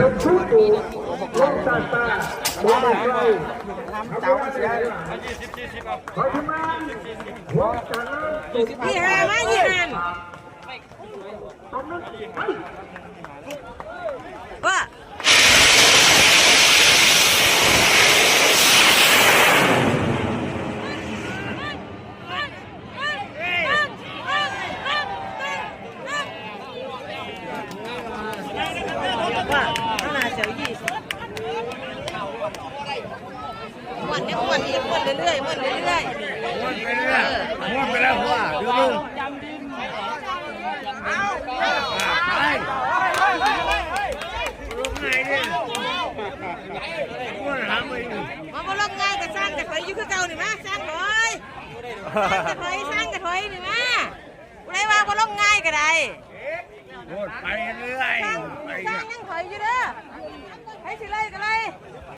ยกชุดตูลงตาตาบอลไกลเจ้าเสียขอทำงานหัวจันทร์ยี่ห้ามายี่ห้าตรงนั้นไป ว่า ว่าข้างหน้าเสียวยี่สิบ ม้วนเนี่ยม้วนอีกม้วนเรื่อยๆม้วนเรื่อยๆม้วนไปเรื่อยม้วนไปแล้วว่าดูดูมาบ่ลงง่ายกับสร้างกระถอยอยู่คือเก่านี่มาสร้างถอยกระถอยสร้างกระถอยนี่มาผู้ใดว่าบ่ลงง่ายก็ได้พูดไปเรื่อยสร้างไปสร้างยังถอยอยู่เด้อ